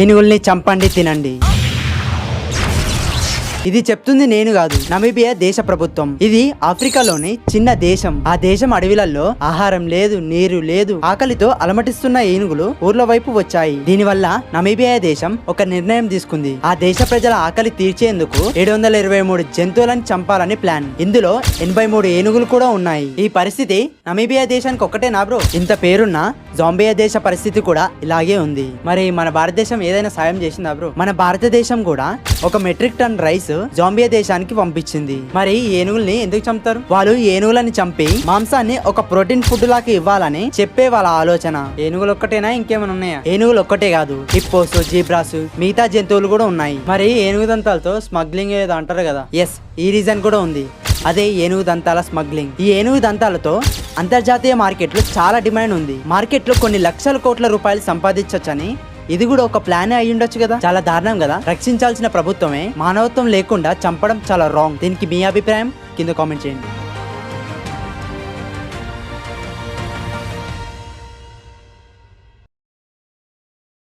ఏనుగుల్ని చంపండి తినండి. ఇది చెప్తుంది నేను కాదు నమీబియా దేశ ప్రభుత్వం. ఇది ఆఫ్రికాలోని చిన్న దేశం. ఆ దేశం అడవిలలో ఆహారం లేదు నీరు లేదు ఆకలితో అలమటిస్తున్న ఏనుగులు ఊర్ల వైపు వచ్చాయి. దీనివల్ల నమీబియా దేశం ఒక నిర్ణయం తీసుకుంది. ఆ దేశ ప్రజల ఆకలి తీర్చేందుకు ఏడు వందల ఇరవై మూడు జంతువులను చంపాలని ప్లాన్. ఇందులో ఎనభై మూడు ఏనుగులు కూడా ఉన్నాయి. ఈ పరిస్థితి నమీబియా దేశానికి ఒక్కటేనా బ్రో. ఇంత పేరున్న జాంబియా దేశ పరిస్థితి కూడా ఇలాగే ఉంది. మరి మన భారతదేశం ఏదైనా సాయం చేసిందా బ్రో? మన భారతదేశం కూడా ఒక మెట్రిక్ టన్ రైస్ జాంబియా దేశానికి పంపించింది. మరి ఏనుగుల్ని ఎందుకు చంపుతారు? వాళ్ళు ఏనుగులని చంపి మాంసాన్ని ఒక ప్రోటీన్ ఫుడ్ లాగా ఇవ్వాలని చెప్పే వాళ్ళ ఆలోచన. ఏనుగులు ఒక్కటేనా ఇంకేమైనా ఉన్నాయా? ఏనుగులు ఒక్కటే కాదు హిప్పోస్ జీబ్రాస్ మిగతా జంతువులు కూడా ఉన్నాయి. మరి ఏనుగు దంతాలతో స్మగ్లింగ్ ఏదో అంటారు కదా? ఎస్ ఈ రీజన్ కూడా ఉంది. అదే ఏనుగు దంతాల స్మగ్లింగ్. ఈ ఏనుగు దంతాలతో అంతర్జాతీయ మార్కెట్లో చాలా డిమాండ్ ఉంది. మార్కెట్లో కొన్ని లక్షల కోట్ల రూపాయలు సంపాదించవచ్చని ఇది కూడా ఒక ప్లాన్ అయి ఉండొచ్చు కదా? చాలా దారుణం కదా? రక్షించాల్సిన ప్రభుత్వమే మానవత్వం లేకుండా చంపడం చాలా రాంగ్ దీనికి మీ అభిప్రాయం? కింద కామెంట్ చేయండి.